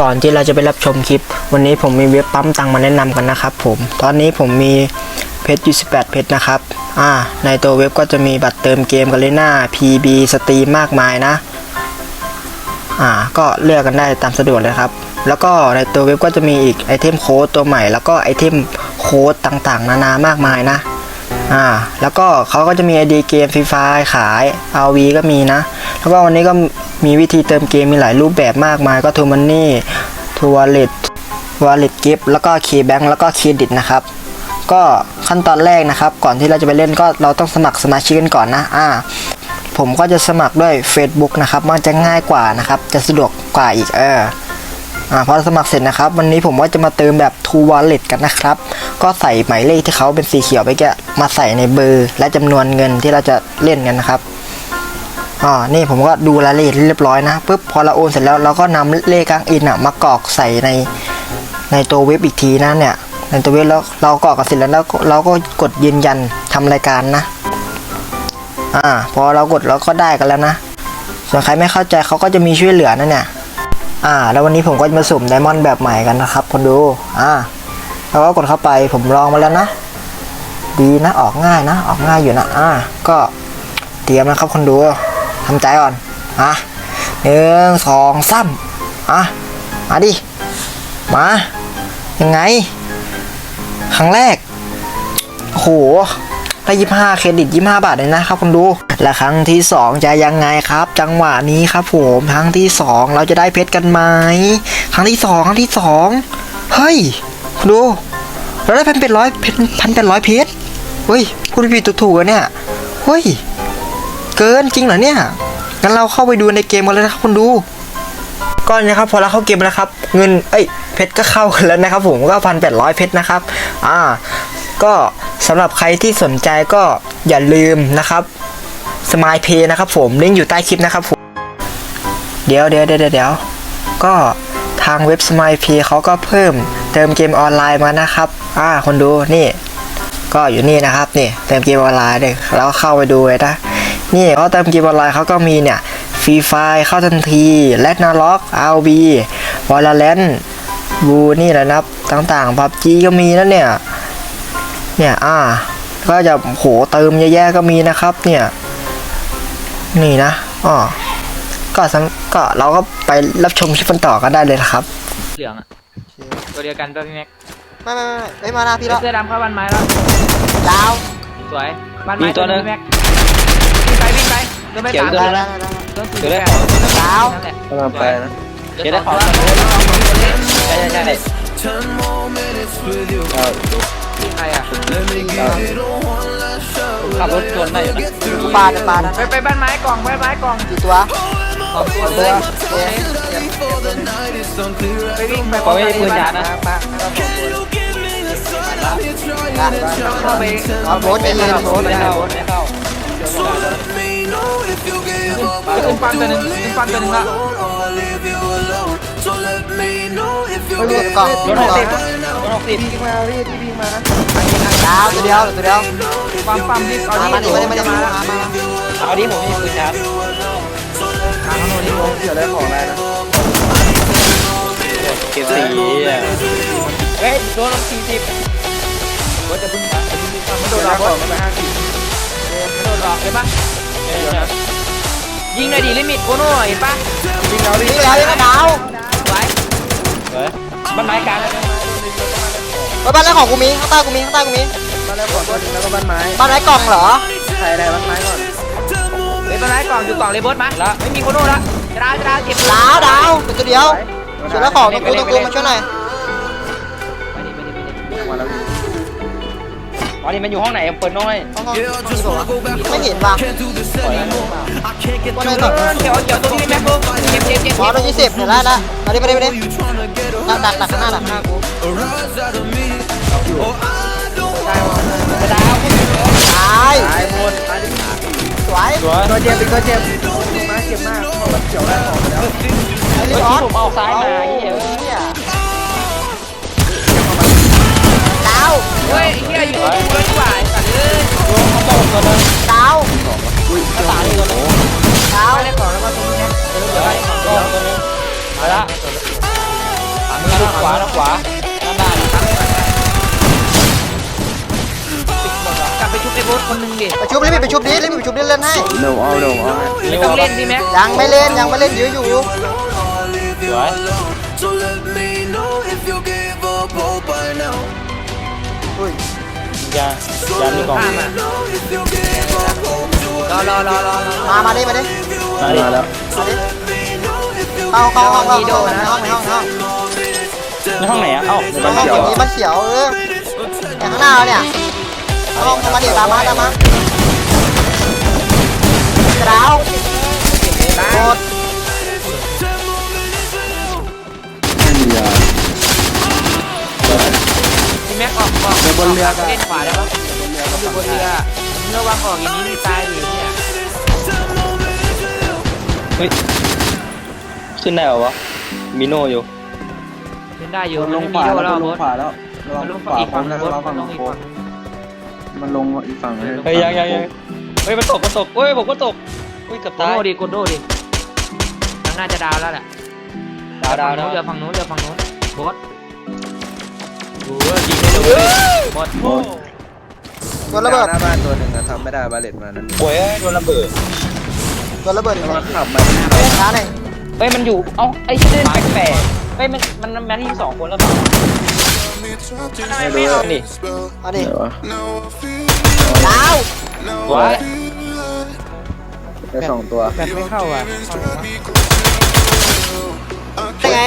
ก่อนที่เราจะไปรับชมคลิป วันนี้ผมมีเว็บปั๊มตังมาแนะนำกันนะครับผม ตอนนี้ผมมีเพชรอยู่18เพชรนะครับ อ่า ในตัวเว็บก็จะมีบัตรเติมเกมกันเลยหน้า PB สตรีมมากมายนะ อ่า ก็เลือกกันได้ตามสะดวกเลยครับ แล้วก็ในตัวเว็บก็จะมีอีกไอเทมโค้ดตัวใหม่ แล้วก็ไอเทมโค้ดต่างๆ นานามากมายนะ อ่า แล้วก็เขาก็จะมี ID เกมฟรีไฟขาย RV ก็มีนะ แล้วก็วันนี้ก็ มีวิธีเติมเกมมีหลายรูปแบบมากมายก็ทูมันนี่ทูวอลเล็ตวอลเล็ตกิฟแล้วก็เคแบงแล้วก็เครดิตนะครับ ก็ขั้นตอนแรกนะครับ ก่อนที่เราจะไปเล่นก็เราต้องสมัครสมาชิกกันก่อนนะอ่าผมก็จะสมัครด้วย Facebook นะครับมันจะง่ายกว่านะครับ จะสะดวกกว่าอีกเอออ่าพอสมัครเสร็จนะครับ วันนี้ผมก็จะมาเติมแบบ True Wallet กันนะครับ ก็ใส่หมายเลขที่เขาเป็นสีเขียวไปแกะมาใส่ในเบอร์ และจำนวนเงินที่เราจะเล่นกันนะครับ อ่านี่ผมก็ดูรายละเอียดเรียบร้อยนะปุ๊บพอเราโอนเสร็จแล้วเราก็นำเลขกลางอินอะมากรอกใส่ในในตัวเว็บอีกทีนะเนี่ยในตัวเว็บแล้วเรากรอกกันเสร็จแล้วเราก็เราก็กดยืนยันทำรายการนะอ่าพอเรากดเราก็ได้กันแล้วนะ ส่วนใครไม่เข้าใจเขาก็จะมีช่วยเหลือนะเนี่ยอ่า แล้ววันนี้ผมก็จะมาสุ่มไดมอนด์แบบใหม่กันนะครับคนดูอ่าแล้วก็กดเข้าไปผมลองมาแล้วนะ ดีนะออกง่ายนะ ออกง่ายอยู่นะอ่าก็เตรียมนะครับคนดู ทำใจก่อนอะหนึ่งสองสามอะมาดิมายังไง ครั้งแรกโหได้ยี่ห้าเครดิตยี่ห้าบาทเลยนะครับคุณดูและครั้งที่สองจะยังไงครับ จังหวะนี้ครับผมครั้งที่สองเราจะได้เพชรกันไหมครั้งที่สองครั้งที่สองเฮ้ยคุณดูเราได้พันเป็นร้อยเพจพันเป็นร้อยเพชรเฮ้ยพูดผิดถูกๆอะเนี่ยเฮ้ย เกินจริงเหรอเนี่ยงั้นเราเข้าไปดูในเกมกันเลยนะครับคุณดูก็นะครับพอเราเข้าเกมแล้วนะครับ เงินเอ้ยเพชรก็เข้ากันแล้วนะครับผมก็พันแปดร้อยเพชรนะครับอ่าก็สำหรับใครที่สนใจก็อย่าลืมนะครับสมายเพย์นะครับผมลิงก์อยู่ใต้คลิปนะครับผมเดี๋ยวเดี๋ยวเดี๋ยวเดี๋ยวก็ทางเว็บสมายเพย์เขาก็เพิ่มเติมเกมออนไลน์มานะครับอ่าคนดูนี่ ก็อยู่นี่นะครับนี่เติมเกมออนไลน์เนี่ยแล้วเข้าไปดูเลยนะ นี่เขาเติมเกมออนไลน์เขาก็มีเนี่ยฟรีไฟเข้าทันทีแลดนาล็อกอาร์บีวอลเลนบูนี่แหละนะครับต่างๆพับจีก็มีนะเนี่ย เนี่ยอ่าก็จะโหเติมเยอะแยะก็มีนะครับ เนี่ย นี่นะอ๋อก็สำก็เราก็ไปรับชมคลิปกันต่อกันได้เลยนะครับ เหลืองอะตัวเดียวกันตัวพี่แม็กไม่ไม่ไม่ไม่มาหน้าพี่แล้วเสื้อดำเข้าบ้านไม้แล้วดาวสวยบ้านไม้มีตัวหนึ่งพี่แม็กวิ่งไปวิ่งไป เดินไปเขียวสามตัวตัวนึงเดินเดี๋ยวได้ แปของดาวนั่นแหละกำลังไปนะเดี๋เดี๋ยยววได้ได้ขขอองงใช่ใช่ใช่เอาใครอะขับรถชนได้อยู่นะปาดปาดไปไปบ้านไม้กล่องบ้านไม้กล่องกี่ตัวสองตัวเลยไปวิ่งไปขอไม่ได้ปืนยานะต้องเข้าไปเอาโบสไปเลยโพสไม่ไปเข้าเอาไม่เข้า ขึ้นฟันตัวหนึงขึ้นฟันตัวหนึงละไม่มีกล่องรถหกสิบรถหกสิบดาวตัวเดียวตัวเดียวปั๊มปั๊มที่ตอนมานี้มาดิมาดิมาดิมามามาเอาดิผมมีปืนชาร์จทางโน้นนี่ผมเดี๋ยวได้ของได้นะเก็บสีอะเฮ้ยโดนลงสี่สิบรถจะพึ่งมามันโดนหลอกมันไปห้าสิบมันโดนหลอกเลยปะ ยิงหน่อยดิลิมิตโคโน่เห็นปะยิงเราดินี่แล้วนี่ดาวไว้เฮ้ยบ้านไม้กลางบ้านแรกของกูมีข้างใต้กูมีข้างใต้กูมีบ้านแรกก่อนแล้วก็บ้านไม้บ้านไหนกล่องเหรอใครได้บ้านไม้ก่อนเฮ้ยบ้านไม้กล่องอยู่กล่องเลยบดมาแล้วไม่มีโคโน่ละจะดาวจะดาวเก็บดาวดาวเป็นตัวเดียวส่วนแล้วของตัวกูตัวกูมาช่วยหน่อย อ๋อนี่มันอยู่ห้องไหนเปิดน้อยห้องห้องไม่เห็นว่ะว่าไหนกล่องเกี่ยวเกี่ยวตัวนี้แม็กโก้เก็บเก็บเก็บหมอโดนยี่สิบเห็นแล้วนะมาดิมาดิมาดิดักดักดักข้างหน้าดักข้างหน้ากูจะดาวตายตายหมดสวยสวยตัวเจ็บเป็นตัวเจ็บมาเจ็บมากเพราะมันเกี่ยวได้ของแล้วไอ้เมื่ลิอออกี้สผมเอาซ้ายมาเหี้ยเนี่ยดาว เฮ้ยเฮียอยู่ดูเลยดีกว่าสัตว์เลยเขาบอกตัวนึงดาวภาษาที่ตัวนึงดาวได้ของแล้วก็ตรงนี้เดี๋ยวก็ตัวนึงมาละาทางขวาด้านหน้ากลับไปชุบไอ้โบสคนหนึงดิไปชุบรีบไปชุบดิรีบไปชุบดิเล่นให้เร็วเอาเร็วเอาไม่ต้องเล่นดิแม็กยังไม่เล่นยังไม่เล่นยื้ออยู่สวย อุ้ยยา So ยามีกล่อง let me know if you give up hope to รอรอรอรอรอมา มาดิมาดิมาดิมาแล้วมาดิ know if you เข้าเข้าห้องเข้าเข้าในห้องในห้องในห้องในห้องไหนอะเอ้าในในบ้านห้องเขียวคนนี้บ้านเขียวเอออย่างข้างหน้าเราเนี่ยห้องมาดิตามมาตามมากระดาวโคต ออกออกเบนเรือเล่นขวาได้ปะอยู่บนเรือมึงระวังออกอย่างนี้มึงตายดิเนี่ยเฮ้ยขึ้นได้เหรอวะมีโน่อยู่ขึ้นได้อยู่ลงขวาแล้วลงขวาแล้วลงขวาอีกฝั่งนึงลงอีกฝั่งมันลงอีกฝั่งเลยเฮ้ยยังยังยังเฮ้ยมันตกมันตกเฮ้ยผมก็ตกเฮ้ยเกับโกตายโดดิโกโดดิทางหน้าจะดาวแล้วแหละดาวดาวฝั่งดาวนู้นเรือฝั่งนู้นเรือฝั่งนู้นโบส โอ้ยยิงไม่โดนบอสโดนระเบิดหน้าบ้านตัวหนึ่งอะทำไม่ได้บาเลตมานั้นโอ้ยโดนระเบิดโดนระเบิดอีกแล้วมันขับมาช้าหน่อยเฮ้ยมันอยู่ เอ้าไอ้เล่นแปลกๆเฮ้ยมันมันแมทที่สองคนแล้วเปล่าไม่รู้เลยนี่มาดิเดี๋ยววะดาวสวยได้สองตัวแบบไม่เข้าอะได้ไง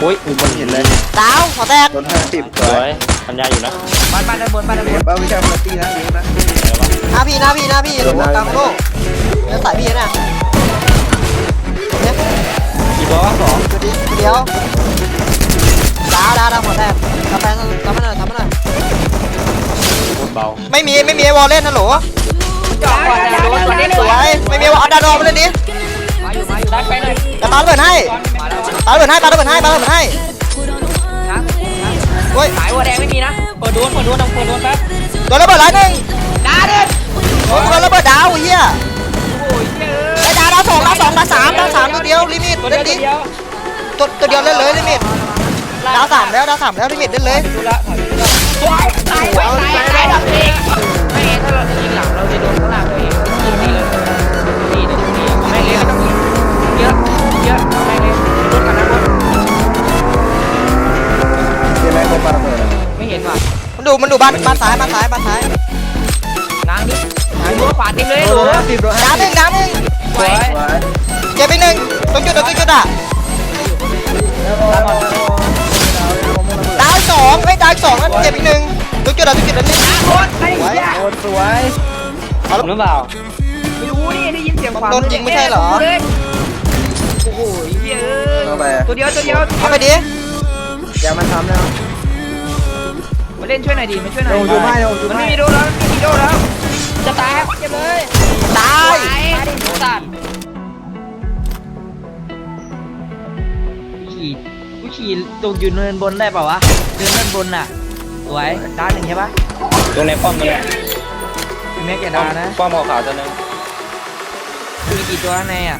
อุ้ยมีบนหินเลยดาวขอแตกรถห้าสิบสวยปัญญาอยู่นะบ้านบ้านด้านบนบ้านด้านบเห็นนป่าวิชาพลตีนะยิงนะหน้าพี่หน้าพี่หน้าพี่หลวงกลางโลกเดินสายพี่นะเนี่ยกี่ตัววะสองดูดิเดี๋ยวดาวดาวดาวขอแตกกาแฟทำมาหน่อยทำมาหน่อยเบาไม่มีไม่มีวอลเล่นนะโหลจอดก่อนนะรถก่อนนิดสวยไม่มีวอลเอาดาวดอมาเล่นดิมาอยู่มาอยู่ได้ไปหน่อยจะปาระเบิดให้มาแล้ว ปาระเบิดให้ปาระเบิดให้ปาระเบิดให้นะเฮ้ยสายวัวแดงไม่มีนะ เปิดดวนเปิดดวนต้องเปิดดวนแป๊บโดนระเบิดหลายหนึ่งดาเด็ดโอ้ยโดนระเบิดดาวเฮียโอ้ยเจอไอ้ดาวดาวสองดาวสองดาวสามดาวสามตัวเดียวลิมิตตัวเดีเล่ยวนดิตัวเดียวตัวตัวเดียวเล่นเลยลิมิตดาวสามแล้วดาวสามแล้วลิมิตเล่นเลยดูละถอยดูละสวยตายตายตายดับเองไม่งั้นถ้าเราจะยิงหลังเราจะโดนข้างหลัง ไม่เห็นว่ะมันดูมันดูบ้านบ้านซ้ายบ้านซ้ายบ้านซ้ายล้างดิล้างรั้วขวาเต็มเลยโดหนูนห้าสิบโดนดาห้าวหนึ่งดาวหนึ่งสวยสวยเจ็บไปหนึ่งตรงจุดตรงจุดอะดาวอีกสองไอ้ยดาวอีกสองแล้วเจ็บอีกหนึ่งตรงจุดอะตรงจุดนั้นนี่โคตรไอ้เหี้ยโดนสวยหรือเปล่าไม่รู้นี่ได้ยินเสียงขวาโดนยิงไม่ใช่เหรอโอ้โหเหี้ยเอ้ยเข้าไปตัวเดียวตัวเดียวเอาไปดิอย่ามันทำแล้ว มาเล่นช่วยหน่อยดิมาช่วยหน่อยโดนอยู่ไม่โดนอยู่มันไม่ไม่มีโดนแล้วมันไม่มีโดนแล้ว จะตายครับเจ็บเลยตายตายดิสัตว์ขี่กูขี่ตรงอยู่เนินบนได้เปล่าวะเนินด้านบนน่ะสวยด้านหนึ่งใช่ปะตรงในป้อมตัวเนี้ยพี่แม็กอย่าป้อดามนะป้อมขาวๆตัวนึงมีกี่ตัวข้างในอะ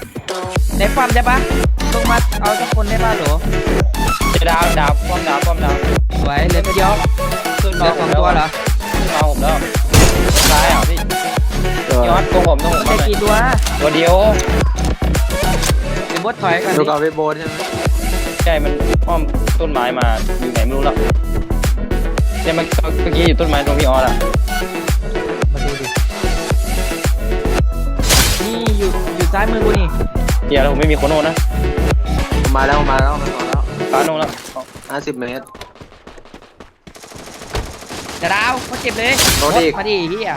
ในปั๊มใช่ปะลงมาเอาสักคนได้ป่ะโหลจะดาวดาวป้อมดาวป้อมดาวสวยเหลยตัวเดียว นเหลืมาอสองตัวเหรอขึ้นมาผมแล้วซ้ายอะพี่ยอดตรงผมตรงผมมันจะกี่ตัวตัวเดียวเดี๋ยวบดถอยกันดูดิกับเวโบใช่ไหมใช่มันอ้อมต้นไม้มาอยู่ไหนไม่รู้แล้วเนี่ยมันเมื่อกี้อยู่ต้นไม้ตรงพี่ออสอะมาดูดินี่อยู่อยู่ซ้ายมือกูนี่เดี๋ยวผมไม่มีโคโน่นะมาแล้วมาแล้วมาแล้วฟ้าโน่แล้วห้าสิบเมตร จะดาวเขาเจ็บเลยโดนอีก มาดิเฮีย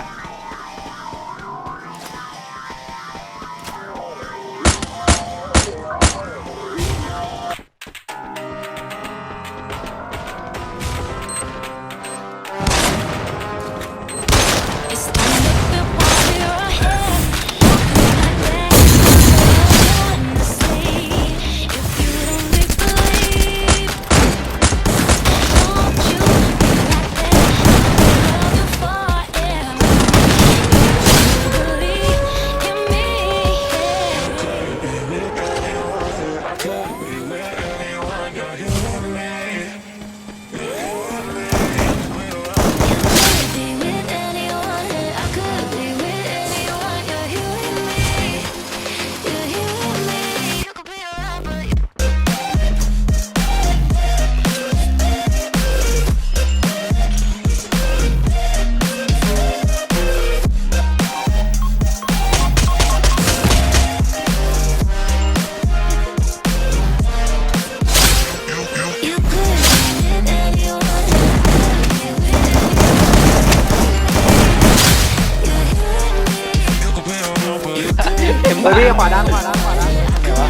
ขวาด้านขวาด้านขวาด้านเดี๋ยววะ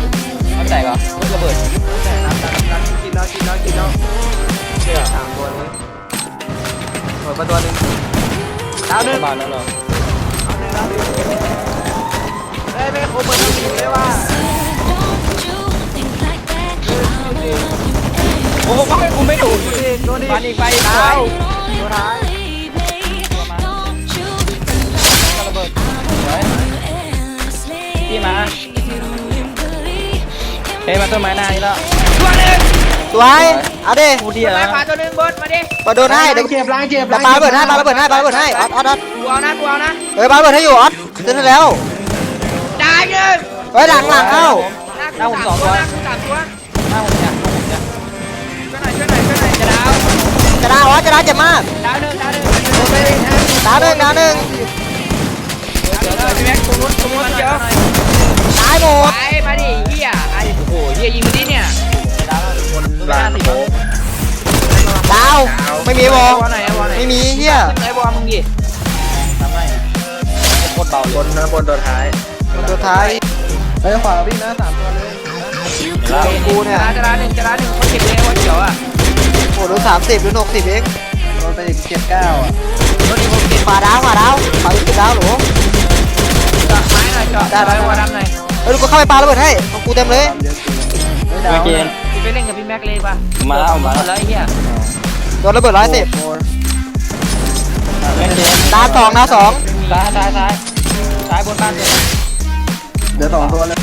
เอาแตกเหรอระเบิดแต่น้ำน้ำน้ำกินแล้วกินแล้วกินแล้วเชื่อสามตัวเลยเปิดประตูหนึ่งดาวหนึ่งบานแล้วเหรอเฮ้ยไม่โคเปิดทั้งทีเลยว่าโอ้โหกูไม่ถูกโดนดิบ้านอีกไปอีกดาไปวตัวท้าย เฮ้ยมาต้นไม้หน้านี่แล้วตัวหนึ่งสวยเอาดิกูดีตัวอะไม้ขวาตัวหนึ่งบดมาดิมาโดนให้เดี๋ยวเจ็บล้างเจ็บเดี๋ยวปาระเบิดให้ปาระเบิดให้ปาระเบิดให้ออสออสออสกูเอานะกูเอานะเฮ้ยปาระเบิดให้อยู่ออสขึ้นได้แล้วจ่ายหนึ่งเฮ้ยหลังหลังเข้าหน้ากูสามตัวหน้ากูสามตัวหน้าผมเนี่ยหน้าผมเนี่ยช่วยหน่อยช่วยหน่อยช่วยหน่อยจะดาวจะได้ออสจะได้เจ็บมากดาวหนึ่งดาวหนึ่งดาวหนึ่งดาวหนึ่งเดี๋ยวพี่แม็กตรงนู้นตรงนู้นเดี๋ยวตายหมด ยยิงมาดิเนี่ยบนสิดาวไม่มีวอลวอลไม่มีเฮียไอ้วอลมึงดิทำให้โคตรเบาเลยบนนะบนตัวท้ายตัวท้ายเฮ้ยขวาวิ่งนะสามตัวเลยแล้วกูเนี่ยจะดาวหนึ่งจะดาวหนึ่งเขาเก็บเลยว่าเขียวอะโอ้โหดูสามสิบดูหกสิบเองโดนไปอีกเจ็ดเก้าอะรถนี้ผมเก็บขวาดาวขวาดาวขวาสิบดาวหนูเจาะไม้หน่อยจาะได้ได้วอลดำหน่อยเฮ้ยกูเข้าไปปาระเบิดให้ของกูเต็มเลย ดาเมื่วอกี้พี่ไปเล่นกับพี่แม็กเลยป่ะมาแล้วมาแล้วแล้วไอ้เหี้ยโดนระเบิดร้อยสิบโอ้ยเมื่อกี้ดาวสองดาวสองซ้ายซ้ายซ้ายซ้ายบนบ้านเลยเดี๋ยวสองตัวเลย